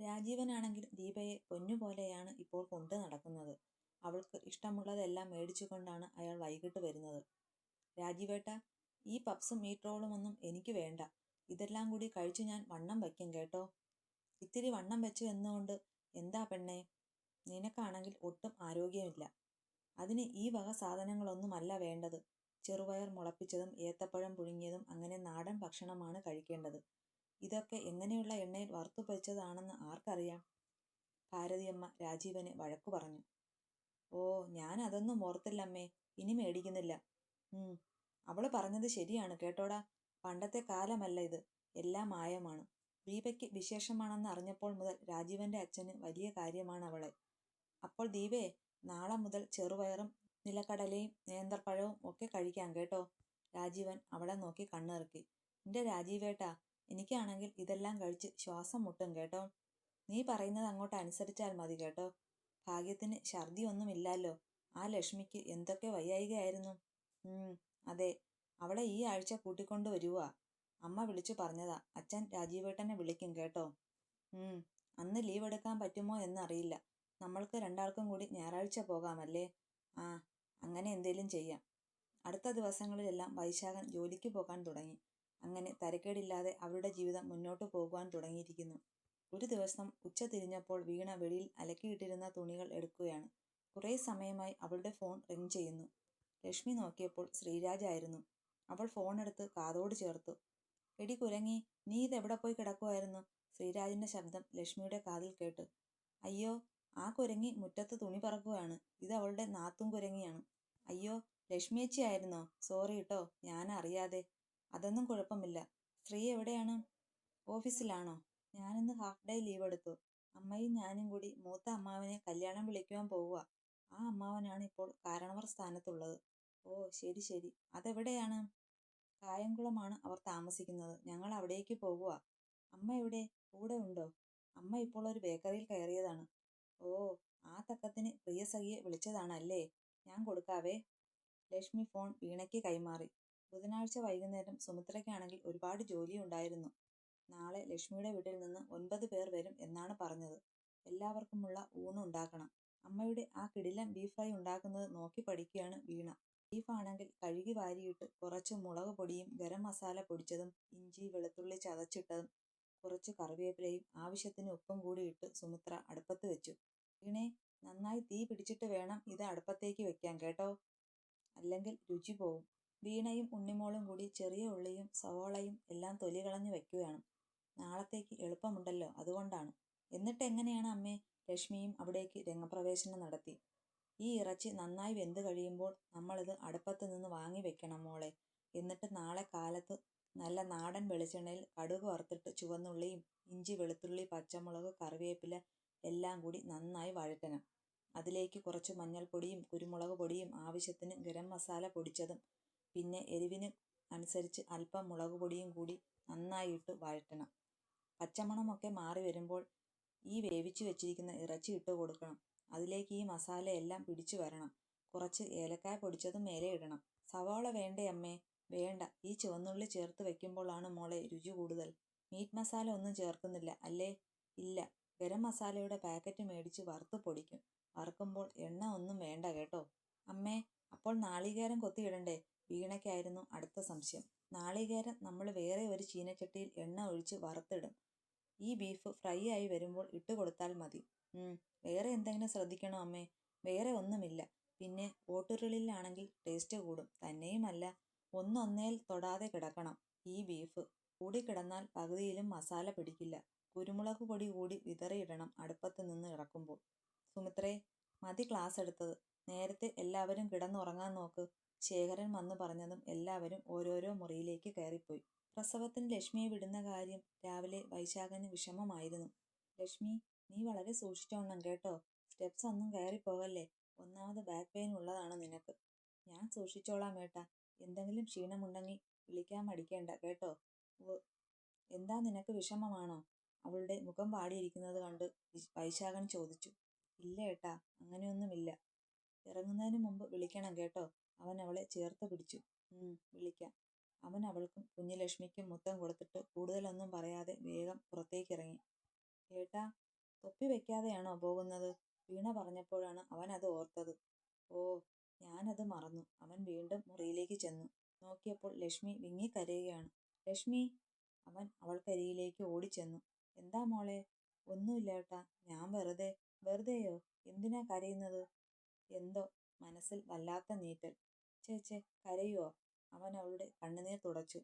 രാജീവനാണെങ്കിൽ ദീപയെ പൊന്നുപോലെയാണ് ഇപ്പോൾ കൊണ്ടു നടക്കുന്നത്. അവൾക്ക് ഇഷ്ടമുള്ളതെല്ലാം മേടിച്ചുകൊണ്ടാണ് അയാൾ വൈകിട്ട് വരുന്നത്. രാജീവേട്ട ഈ പപ്സും മീറ്റ് റോളുമൊന്നും എനിക്ക് വേണ്ട. ഇതെല്ലാം കൂടി കഴിച്ചു ഞാൻ വണ്ണം വയ്ക്കും കേട്ടോ. ഇത്തിരി വണ്ണം വെച്ചു എന്നുകൊണ്ട് എന്താ പെണ്ണേ? നിനക്കാണെങ്കിൽ ഒട്ടും ആരോഗ്യമില്ല. അതിന് ഈ വക സാധനങ്ങളൊന്നുമല്ല വേണ്ടത്. ചെറുപയർ മുളപ്പിച്ചതും ഏത്തപ്പഴം പുഴുങ്ങിയതും അങ്ങനെ നാടൻ ഭക്ഷണമാണ് കഴിക്കേണ്ടത്. ഇതൊക്കെ എങ്ങനെയുള്ള എണ്ണയിൽ വറുത്തു പൊരിച്ചതാണെന്ന് ആർക്കറിയാം? ഭാരതിയമ്മ രാജീവന് വഴക്കു പറഞ്ഞു. ഓ, ഞാൻ അതൊന്നും ഓർത്തില്ലമ്മേ. ഇനി മേടിക്കുന്നില്ല. ഉം, അവൾ പറഞ്ഞത് ശരിയാണ് കേട്ടോടാ. പണ്ടത്തെ കാലമല്ല ഇത്. എല്ലാം മായമാണ്. ദീപയ്ക്ക് വിശേഷമാണെന്ന് അറിഞ്ഞപ്പോൾ മുതൽ രാജീവന്റെ അച്ഛന് വലിയ കാര്യമാണ് അവളെ അപ്പോൾ ദീപേ, നാളെ മുതൽ ചെറുപയറും നിലക്കടലയും നേന്ത്രപ്പഴവും ഒക്കെ കഴിക്കാം കേട്ടോ. രാജീവൻ അവളെ നോക്കി കണ്ണിറുക്കി. എന്റെ രാജീവേട്ടാ, എനിക്കാണെങ്കിൽ ഇതെല്ലാം കഴിച്ച് ശ്വാസം മുട്ടും കേട്ടോ. നീ പറയുന്നത് അങ്ങോട്ട് അനുസരിച്ചാൽ മതി കേട്ടോ. ഭാഗ്യത്തിന് ഛർദിയൊന്നുമില്ലല്ലോ. ആ ലക്ഷ്മിക്ക് എന്തൊക്കെ വയ്യായികയായിരുന്നു അതെ. അവളെ ഈ ആഴ്ച കൂട്ടിക്കൊണ്ടു വരുവാ. അമ്മ വിളിച്ചു പറഞ്ഞതാ. അച്ഛൻ രാജീവേട്ടനെ വിളിക്കും കേട്ടോ. അന്ന് ലീവ് എടുക്കാൻ പറ്റുമോ എന്നറിയില്ല. നമ്മൾക്ക് രണ്ടാൾക്കും കൂടി ഞായറാഴ്ച പോകാമല്ലേ ആ, അങ്ങനെ എന്തേലും ചെയ്യാം. അടുത്ത ദിവസങ്ങളിലെല്ലാം വൈശാഖൻ ജോലിക്ക് പോകാൻ തുടങ്ങി. അങ്ങനെ തരക്കേടില്ലാതെ അവരുടെ ജീവിതം മുന്നോട്ട് പോകുവാൻ തുടങ്ങിയിരിക്കുന്നു. ഒരു ദിവസം ഉച്ച തിരിഞ്ഞപ്പോൾ വീണ വെളിയിൽ അലക്കിയിട്ടിരുന്ന തുണികൾ എടുക്കുകയാണ്. കുറേ സമയമായി അവളുടെ ഫോൺ റിങ് ചെയ്യുന്നു. ലക്ഷ്മി നോക്കിയപ്പോൾ ശ്രീരാജ് ആയിരുന്നു. അവൾ ഫോണെടുത്ത് കാതോട് ചേർത്തു. എടി കുരങ്ങി, നീ ഇതെവിടെ പോയി കിടക്കുമായിരുന്നു ശ്രീരാജിന്റെ ശബ്ദം ലക്ഷ്മിയുടെ കാതിൽ കേട്ടു. അയ്യോ, ആ കുരങ്ങി മുറ്റത്ത് തുണി പറക്കുകയാണ്. ഇത് അവളുടെ നാത്തും കുരങ്ങിയാണ്. അയ്യോ, ലക്ഷ്മിയേച്ചി ആയിരുന്നോ? ഞാൻ ഞാനറിയാതെ. അതൊന്നും കുഴപ്പമില്ല. സ്ത്രീ എവിടെയാണ്? ഓഫീസിലാണോ? ഞാനിന്ന് ഹാഫ് ഡേ ലീവ് എടുത്തു. അമ്മയും ഞാനും കൂടി മൂത്ത അമ്മാവനെ കല്യാണം വിളിക്കുവാൻ പോവുക ആ അമ്മാവനാണ് ഇപ്പോൾ കാരണവർ സ്ഥാനത്തുള്ളത്. ഓ, ശരി ശരി. അതെവിടെയാണ്? കായംകുളമാണ് അവർ താമസിക്കുന്നത്. ഞങ്ങൾ അവിടേക്ക് പോകുക അമ്മ എവിടെ? കൂടെ ഉണ്ടോ? അമ്മ ഇപ്പോൾ ഒരു ബേക്കറിയിൽ കയറിയതാണ്. ഓ, ആ തക്കത്തിന് പ്രിയസഖിയെ വിളിച്ചതാണല്ലേ. ഞാൻ കൊടുക്കാവേ. ലക്ഷ്മി ഫോൺ വീണയ്ക്ക് കൈമാറി. ബുധനാഴ്ച വൈകുന്നേരം സുമിത്രയ്ക്കാണെങ്കിൽ ഒരുപാട് ജോലി ഉണ്ടായിരുന്നു നാളെ ലക്ഷ്മിയുടെ വീട്ടിൽ നിന്ന് ഒൻപത് പേർ വരും എന്നാണ് പറഞ്ഞത്. എല്ലാവർക്കുമുള്ള ഊണ് ഉണ്ടാക്കണം. അമ്മയുടെ ആ കിടിലൻ ബീഫ് ഫ്രൈ ഉണ്ടാക്കുന്നത് നോക്കി പഠിക്കുകയാണ് വീണ. ബീഫാണെങ്കിൽ കഴുകി വാരിയിട്ട് കുറച്ച് മുളക് പൊടിയും ഗരം മസാല പൊടിച്ചതും ഇഞ്ചി വെളുത്തുള്ളി ചതച്ചിട്ടതും കുറച്ച് കറിവേപ്പിലയും ആവശ്യത്തിന് ഉപ്പും കൂടി ഇട്ട് സുമിത്ര അടുപ്പത്ത് വെച്ചു. വീണേ, നന്നായി തീ പിടിച്ചിട്ട് വേണം ഇത് അടുപ്പത്തേക്ക് വെക്കാൻ കേട്ടോ. അല്ലെങ്കിൽ രുചി പോവും. വീണയും ഉണ്ണിമോളും കൂടി ചെറിയ ഉള്ളിയും സവോളയും എല്ലാം തൊലി കളഞ്ഞു വയ്ക്കുകയാണ്. നാളത്തേക്ക് എളുപ്പമുണ്ടല്ലോ, അതുകൊണ്ടാണ്. എന്നിട്ട് എങ്ങനെയാണ് അമ്മേ? ലക്ഷ്മിയും അവിടേക്ക് രംഗപ്രവേശനം നടത്തി. ഈ ഇറച്ചി നന്നായി വെന്ത് കഴിയുമ്പോൾ നമ്മളിത് അടുപ്പത്ത് നിന്ന് വാങ്ങി വെക്കണം മോളെ. എന്നിട്ട് നാളെ കാലത്ത് നല്ല നാടൻ വെളിച്ചെണ്ണയിൽ കടുക് വറുത്തിട്ട് ചുവന്നുള്ളിയും ഇഞ്ചി വെളുത്തുള്ളി പച്ചമുളക് കറിവേപ്പില എല്ലാം കൂടി നന്നായി വഴറ്റണം. അതിലേക്ക് കുറച്ച് മഞ്ഞൾപ്പൊടിയും കുരുമുളക് പൊടിയും ആവശ്യത്തിന് ഗരം മസാല പൊടിച്ചതും പിന്നെ എരിവിന് അനുസരിച്ച് അല്പം മുളക് പൊടിയും കൂടി നന്നായിട്ട് വഴറ്റണം. പച്ചമണമൊക്കെ മാറി വരുമ്പോൾ ഈ വേവിച്ചു വെച്ചിരിക്കുന്ന ഇറച്ചി ഇട്ട് കൊടുക്കണം. അതിലേക്ക് ഈ മസാല എല്ലാം പിടിച്ചു വരണം. കുറച്ച് ഏലക്കായ പൊടിച്ചതും മേലെ ഇടണം. സവാള വേണ്ടേ അമ്മേ? വേണ്ട. ഈ ചുവന്നുള്ളി ചേർത്ത് വെക്കുമ്പോഴാണ് മോളെ രുചി കൂടുതൽ. മീറ്റ് മസാല ഒന്നും ചേർക്കുന്നില്ല അല്ലേ? ഇല്ല. ഗരം മസാലയുടെ പാക്കറ്റ് മേടിച്ച് വറുത്ത് പൊടിക്കും. വറുക്കുമ്പോൾ എണ്ണ ഒന്നും വേണ്ട കേട്ടോ. അമ്മേ, അപ്പോൾ നാളികേരം കൊത്തിയിടണ്ടേ? വീണയ്ക്കായിരുന്നു അടുത്ത സംശയം. നാളികേരം നമ്മൾ വേറെ ഒരു ചീനച്ചട്ടിയിൽ എണ്ണ ഒഴിച്ച് വറുത്തിടും. ഈ ബീഫ് ഫ്രൈ ആയി വരുമ്പോൾ ഇട്ട് കൊടുത്താൽ മതി. വേറെ എന്തെങ്കിലും ശ്രദ്ധിക്കണോ അമ്മേ? വേറെ ഒന്നുമില്ല. പിന്നെ ഓട്ടുരുളിലാണെങ്കിൽ ടേസ്റ്റ് കൂടും. തന്നെയുമല്ല, ഒന്നൊന്നേൽ തൊടാതെ കിടക്കണം ഈ ബീഫ്. കൂടി കൂടിക്കിടന്നാൽ പകുതിയിലും മസാല പിടിക്കില്ല. കുരുമുളക് പൊടി കൂടി വിതറിയിടണം അടുപ്പത്ത് നിന്ന് ഇറക്കുമ്പോൾ. സുമിത്രേ, മതി ക്ലാസ് എടുത്തത്. നേരത്തെ എല്ലാവരും കിടന്നുറങ്ങാൻ നോക്ക്. ശേഖരൻ വന്നു പറഞ്ഞതും എല്ലാവരും ഓരോരോ മുറിയിലേക്ക് കയറിപ്പോയി. പ്രസവത്തിന് ലക്ഷ്മിയെ വിടുന്ന കാര്യം രാവിലെ വൈശാഖന് വിഷമമായിരുന്നു. ലക്ഷ്മി, നീ വളരെ സൂക്ഷിച്ചോണം കേട്ടോ. സ്റ്റെപ്സ് ഒന്നും കയറിപ്പോകല്ലേ. ഒന്നാമത് ബാക്ക് പെയിൻ ഉള്ളതാണ് നിനക്ക്. ഞാൻ സൂക്ഷിച്ചോളാം ഏട്ടാ. എന്തെങ്കിലും ക്ഷീണമുണ്ടെങ്കിൽ വിളിക്കാൻ മടിക്കേണ്ട കേട്ടോ. എന്താ നിനക്ക് വിഷമമാണോ? അവളുടെ മുഖം പാടിയിരിക്കുന്നത് കണ്ട് വൈശാഖൻ ചോദിച്ചു. ഇല്ല ഏട്ടാ, അങ്ങനെയൊന്നുമില്ല. ഇറങ്ങുന്നതിന് മുമ്പ് വിളിക്കണം കേട്ടോ. അവൻ അവളെ ചേർത്ത് പിടിച്ചു. വിളിക്കാം. അവൻ അവൾക്കും കുഞ്ഞു ലക്ഷ്മിക്കും മുത്തം കൊടുത്തിട്ട് കൂടുതലൊന്നും പറയാതെ വേഗം പുറത്തേക്കിറങ്ങി. ഏട്ടാ, തൊപ്പി വെക്കാതെയാണോ പോകുന്നത്? വീണ പറഞ്ഞപ്പോഴാണ് അവൻ അത് ഓർത്തത്. ഓ ഞാനത് മറന്നു. അവൻ വീണ്ടും മുറിയിലേക്ക് ചെന്നു. നോക്കിയപ്പോൾ ലക്ഷ്മി വിങ്ങി കരയുകയാണ് ലക്ഷ്മി അവൻ അവൾക്കരികിലേക്ക് ഓടിച്ചെന്നു. എന്താ മോളെ? ഒന്നുമില്ല ഏട്ടാ. ഞാൻ വെറുതെ വെറുതെയോ? എന്തിനാ കരയുന്നത്? എന്തോ മനസ്സിൽ വല്ലാത്ത നീറ്റൽ. ചേച്ചേ കരയുവോ? അവൻ അവളുടെ കണ്ണുനീർ തുടച്ചു.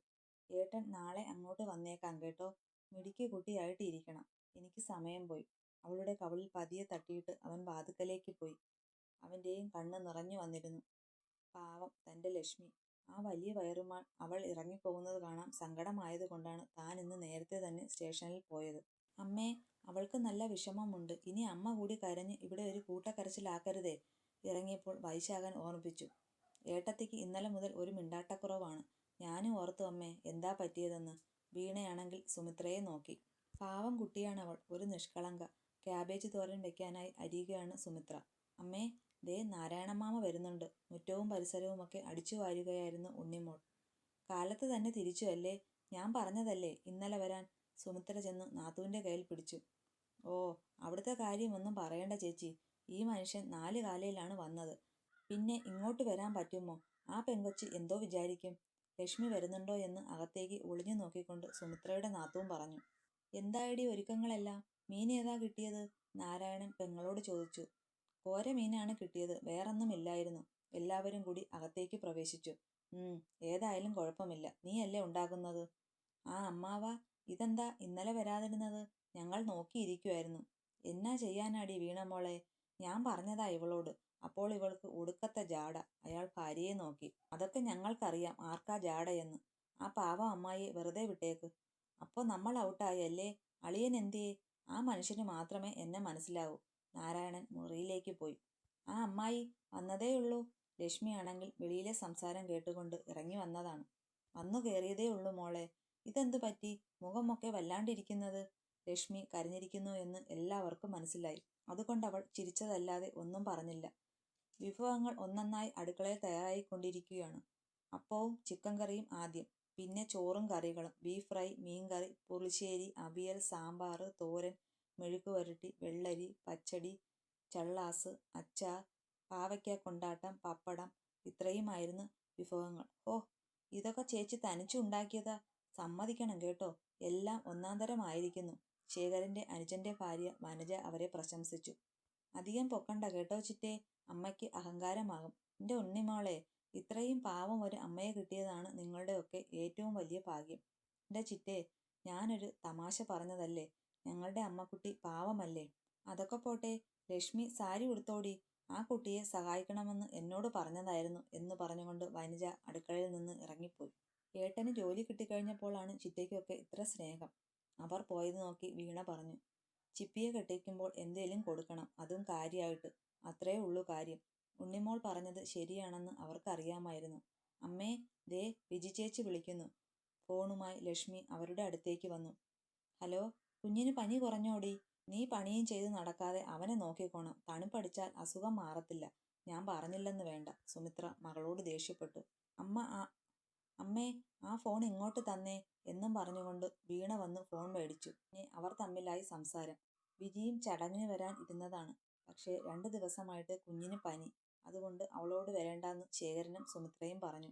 ഏട്ടൻ നാളെ അങ്ങോട്ട് വന്നേക്കാം കേട്ടോ. മിടുക്കി കുട്ടിയായിട്ട് ഇരിക്കണം എനിക്ക് സമയം പോയി. അവളുടെ കവളിൽ പതിയെ തട്ടിയിട്ട് അവൻ വാതുക്കലേക്ക് പോയി. അവന്റെയും കണ്ണ് നിറഞ്ഞു വന്നിരുന്നു. പാവം തന്റെ ലക്ഷ്മി. ആ വലിയ വയറുമാൾ അവൾ ഇറങ്ങിപ്പോകുന്നത് കാണാൻ സങ്കടമായതുകൊണ്ടാണ് താൻ ഇന്ന് നേരത്തെ തന്നെ സ്റ്റേഷനിൽ പോയത്. അമ്മേ അവൾക്ക് നല്ല വിഷമമുണ്ട്. ഇനി അമ്മ കൂടി കരഞ്ഞ് ഇവിടെ ഒരു കൂട്ടക്കരച്ചിലാക്കരുതേ. ഇറങ്ങിയപ്പോൾ വൈശാഖൻ ഓർമ്മിപ്പിച്ചു. ഏട്ടത്തിക്ക് ഇന്നലെ മുതൽ ഒരു മിണ്ടാട്ടക്കുറവാണ്. ഞാനും ഓർത്തു അമ്മേ എന്താ പറ്റിയതെന്ന്. വീണയാണെങ്കിൽ സുമിത്രയെ നോക്കി. പാവം കുട്ടിയാണവൾ ഒരു നിഷ്കളങ്ക. ക്യാബേജ് തോരൻ വെക്കാനായി അരിയുകയാണ് സുമിത്ര. അമ്മേ ദേ നാരായണമാമ വരുന്നുണ്ട്. മുറ്റവും പരിസരവുമൊക്കെ അടിച്ചു വാരുകയായിരുന്നു ഉണ്ണിമോൾ. കാലത്ത് തന്നെ തിരിച്ചു അല്ലേ? ഞാൻ പറഞ്ഞതല്ലേ ഇന്നലെ വരാൻ? സുമിത്ര ചെന്ന് നാത്തുവിന്റെ കയ്യിൽ പിടിച്ചു. ഓ അവിടുത്തെ കാര്യമൊന്നും പറയണ്ട ചേച്ചി. ഈ മനുഷ്യൻ നാല് കാലയിലാണ് വന്നത്. പിന്നെ ഇങ്ങോട്ട് വരാൻ പറ്റുമോ? ആ പെങ്കൊച്ച് എന്തോ വിചാരിക്കും. ലക്ഷ്മി വരുന്നുണ്ടോ എന്ന് അകത്തേക്ക് ഒളിഞ്ഞു നോക്കിക്കൊണ്ട് സുമിത്രയുടെ നാത്തവും പറഞ്ഞു. എന്തായടി ഒരുക്കങ്ങളെല്ലാം? മീൻ ഏതാ കിട്ടിയത്? നാരായണൻ പെങ്ങളോട് ചോദിച്ചു. കോര മീനാണ് കിട്ടിയത്. വേറൊന്നുമില്ലായിരുന്നു എല്ലാവരും കൂടി അകത്തേക്ക് പ്രവേശിച്ചു. ഉം ഏതായാലും കുഴപ്പമില്ല. നീയല്ലേ ഉണ്ടാക്കുന്നത്? ആ അമ്മാവ ഇതെന്താ ഇന്നലെ വരാതിരുന്നത്? ഞങ്ങൾ നോക്കിയിരിക്കുമായിരുന്നു എന്നാ ചെയ്യാനാടി വീണമോളെ ഞാൻ പറഞ്ഞതാ ഇവളോട്. അപ്പോൾ ഇവൾക്ക് ഒടുക്കത്തെ ജാട. അയാൾ ഭാര്യയെ നോക്കി. അതൊക്കെ ഞങ്ങൾക്കറിയാം. ആർക്കാ ജാടയെന്ന്? ആ പാവം അമ്മായിയെ വെറുതെ വിട്ടേക്ക്. അപ്പോൾ നമ്മൾ ഔട്ടായി അല്ലേ അളിയൻ എന്തിയേ? ആ മനുഷ്യന് മാത്രമേ എന്നെ മനസ്സിലാവൂ. നാരായണൻ മുറിയിലേക്ക് പോയി. ആ അമ്മായി വന്നതേയുള്ളൂ ലക്ഷ്മിയാണെങ്കിൽ വെളിയിലെ സംസാരം കേട്ടുകൊണ്ട് ഇറങ്ങി വന്നതാണ്. വന്നു കയറിയതേ ഉള്ളൂ മോളെ. ഇതെന്തു പറ്റി? മുഖമൊക്കെ വല്ലാണ്ടിരിക്കുന്നത്? ലക്ഷ്മി കരഞ്ഞിരിക്കുന്നു എന്ന് എല്ലാവർക്കും മനസ്സിലായി. അതുകൊണ്ട് അവൾ ചിരിച്ചതല്ലാതെ ഒന്നും പറഞ്ഞില്ല. വിഭവങ്ങൾ ഒന്നൊന്നായി അടുക്കളയിൽ തയ്യാറായിക്കൊണ്ടിരിക്കുകയാണ്. അപ്പവും ചിക്കൻ കറിയും ആദ്യം. പിന്നെ ചോറും കറികളും. ബീഫ് ഫ്രൈ മീൻ കറി പുളിശ്ശേരി അവിയൽ സാമ്പാർ തോരൻ മെഴുക്ക് വരട്ടി വെള്ളരി പച്ചടി ചള്ളാസ് അച്ചാർ പാവയ്ക്ക കൊണ്ടാട്ടം പപ്പടം. ഇത്രയുമായിരുന്നു വിഭവങ്ങൾ. ഓ ഇതൊക്കെ ചേച്ചി തനിച്ചു ഉണ്ടാക്കിയതാ. സമ്മതിക്കണം കേട്ടോ. എല്ലാം ഒന്നാം തരമായിരിക്കുന്നു ശേഖരന്റെ അനുജന്റെ ഭാര്യ വനജ അവരെ പ്രശംസിച്ചു. അധികം പൊക്കണ്ട കേട്ടോ ചിറ്റേ. അമ്മയ്ക്ക് അഹങ്കാരമാകും. എന്റെ ഉണ്ണിമോളെ ഇത്രയും പാവം ഒരു അമ്മയെ കിട്ടിയതാണ് നിങ്ങളുടെയൊക്കെ ഏറ്റവും വലിയ ഭാഗ്യം. എന്റെ ചിറ്റേ ഞാനൊരു തമാശ പറഞ്ഞതല്ലേ? ഞങ്ങളുടെ അമ്മക്കുട്ടി പാവമല്ലേ? അതൊക്കെ പോട്ടെ ലക്ഷ്മി സാരി ഉടുത്തോടി ആ കുട്ടിയെ സഹായിക്കണമെന്ന് എന്നോട് പറഞ്ഞതായിരുന്നു എന്ന് പറഞ്ഞുകൊണ്ട് വനിജ അടുക്കളയിൽ നിന്ന് ഇറങ്ങിപ്പോയി. ഏട്ടന് ജോലി കിട്ടിക്കഴിഞ്ഞപ്പോഴാണ് ചിറ്റയ്ക്കൊക്കെ ഇത്ര സ്നേഹം. അവർ പോയത് നോക്കി വീണ പറഞ്ഞു. ചിപ്പിയെ കെട്ടിക്കുമ്പോൾ എന്തേലും കൊടുക്കണം അതും കാര്യമായിട്ട് അത്രേ ഉള്ളൂ കാര്യം. ഉണ്ണിമോൾ പറഞ്ഞത് ശരിയാണെന്ന് അവർക്കറിയാമായിരുന്നു. അമ്മേ ദേ വിജി ചേച്ചി വിളിക്കുന്നു. ഫോണുമായി ലക്ഷ്മി അവരുടെ അടുത്തേക്ക് വന്നു. ഹലോ കുഞ്ഞിന് പനി കുറഞ്ഞോടി. നീ പണിയും ചെയ്ത് നടക്കാതെ അവനെ നോക്കിക്കോണം. തണുപ്പടിച്ചാൽ അസുഖം മാറത്തില്ല. ഞാൻ പറഞ്ഞില്ലെന്ന് വേണ്ട. സുമിത്ര മകളോട് ദേഷ്യപ്പെട്ടു. അമ്മ ആ അമ്മേ ആ ഫോൺ ഇങ്ങോട്ട് തന്നേ എന്നും പറഞ്ഞുകൊണ്ട് വീണ വന്ന് ഫോൺ മേടിച്ചു. അവർ തമ്മിലായി സംസാരം. വിജിയും ചടങ്ങിന് വരാൻ ഇരുന്നതാണ്. പക്ഷേ രണ്ടു ദിവസമായിട്ട് കുഞ്ഞിന് പനി. അതുകൊണ്ട് അവളോട് വരേണ്ടെന്ന് ശേഖരനും സുമിത്രയും പറഞ്ഞു.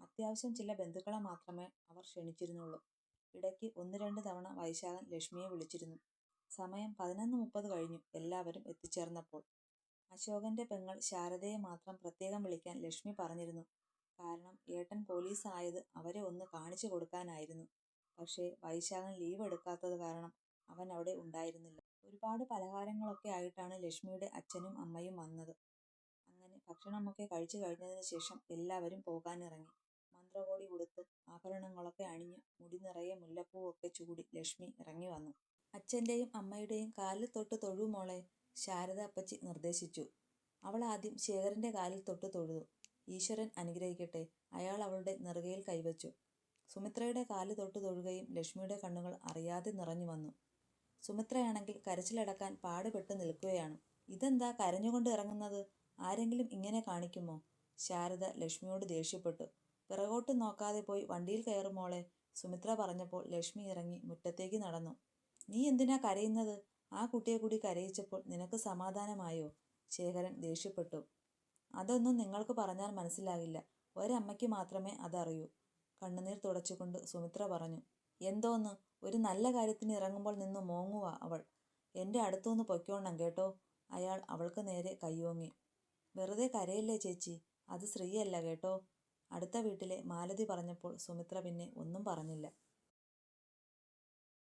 അത്യാവശ്യം ചില ബന്ധുക്കളെ മാത്രമേ അവർ ക്ഷണിച്ചിരുന്നുള്ളൂ. ഇടയ്ക്ക് ഒന്ന് രണ്ട് തവണ വൈശാഖൻ ലക്ഷ്മിയെ വിളിച്ചിരുന്നു. സമയം പതിനൊന്ന് മുപ്പത് കഴിഞ്ഞു എല്ലാവരും എത്തിച്ചേർന്നപ്പോൾ. അശോകന്റെ പെങ്ങൾ ശാരദയെ മാത്രം പ്രത്യേകം വിളിക്കാൻ ലക്ഷ്മി പറഞ്ഞിരുന്നു. കാരണം ഏട്ടൻ പോലീസ് ആയത് അവരെ ഒന്ന് കാണിച്ചു കൊടുക്കാനായിരുന്നു. പക്ഷേ വൈശാഖൻ ലീവ് എടുക്കാത്തത് കാരണം അവൻ അവിടെ ഉണ്ടായിരുന്നില്ല. ഒരുപാട് പലഹാരങ്ങളൊക്കെ ആയിട്ടാണ് ലക്ഷ്മിയുടെ അച്ഛനും അമ്മയും വന്നത്. അങ്ങനെ ഭക്ഷണമൊക്കെ കഴിച്ചു കഴിഞ്ഞതിന് ശേഷം എല്ലാവരും പോകാനിറങ്ങി. മന്ത്രകോടി ഉടുത്ത് ആഭരണങ്ങളൊക്കെ അണിഞ്ഞ് മുടി നിറയെ മുല്ലപ്പൂവൊക്കെ ചൂടി ലക്ഷ്മി ഇറങ്ങി വന്നു. അച്ഛന്റെയും അമ്മയുടെയും കാലിൽ തൊട്ട് തൊഴുമോളെ ശാരദ അപ്പച്ചി നിർദ്ദേശിച്ചു. അവൾ ആദ്യം ശേഖരന്റെ കാലിൽ തൊട്ട് തൊഴുതു. ഈശ്വരൻ അനുഗ്രഹിക്കട്ടെ. അയാൾ അവളുടെ നെറുകയിൽ കൈവച്ചു. സുമിത്രയുടെ കാൽ തൊട്ട് തൊഴുകയും ലക്ഷ്മിയുടെ കണ്ണുകൾ അറിയാതെ നിറഞ്ഞു വന്നു. സുമിത്രയാണെങ്കിൽ കരച്ചിലടക്കാൻ പാടുപെട്ട് നിൽക്കുകയാണ്. ഇതെന്താ കരഞ്ഞുകൊണ്ട് ഇറങ്ങുന്നത്? ആരെങ്കിലും ഇങ്ങനെ കാണിക്കുമോ? ശാരദ ലക്ഷ്മിയോട് ദേഷ്യപ്പെട്ടു. പിറകോട്ട് നോക്കാതെ പോയി വണ്ടിയിൽ കയറുമോളെ സുമിത്ര പറഞ്ഞപ്പോൾ ലക്ഷ്മി ഇറങ്ങി മുറ്റത്തേക്ക് നടന്നു. നീ എന്തിനാ കരയുന്നത്? ആ കുട്ടിയെ കൂടി കരയിച്ചപ്പോൾ നിനക്ക് സമാധാനമായോ? ശേഖരൻ ദേഷ്യപ്പെട്ടു. അതൊന്നും നിങ്ങൾക്ക് പറഞ്ഞാൽ മനസ്സിലാകില്ല. ഒരമ്മയ്ക്ക് മാത്രമേ അതറിയൂ കണ്ണുനീർ തുടച്ചുകൊണ്ട് സുമിത്ര പറഞ്ഞു. എന്തോന്ന്? ഒരു നല്ല കാര്യത്തിന് ഇറങ്ങുമ്പോൾ നിന്ന് മോങ്ങുക അവൾ. എന്റെ അടുത്തുനിന്ന് പൊയ്ക്കോണം കേട്ടോ. അയാൾ അവൾക്ക് നേരെ കയ്യോങ്ങി വെറുതെ കരയല്ലേ ചേച്ചി? അത് ശ്രീയല്ല കേട്ടോ. അടുത്ത വീട്ടിലെ മാലതി പറഞ്ഞപ്പോൾ സുമിത്ര പിന്നെ ഒന്നും പറഞ്ഞില്ല.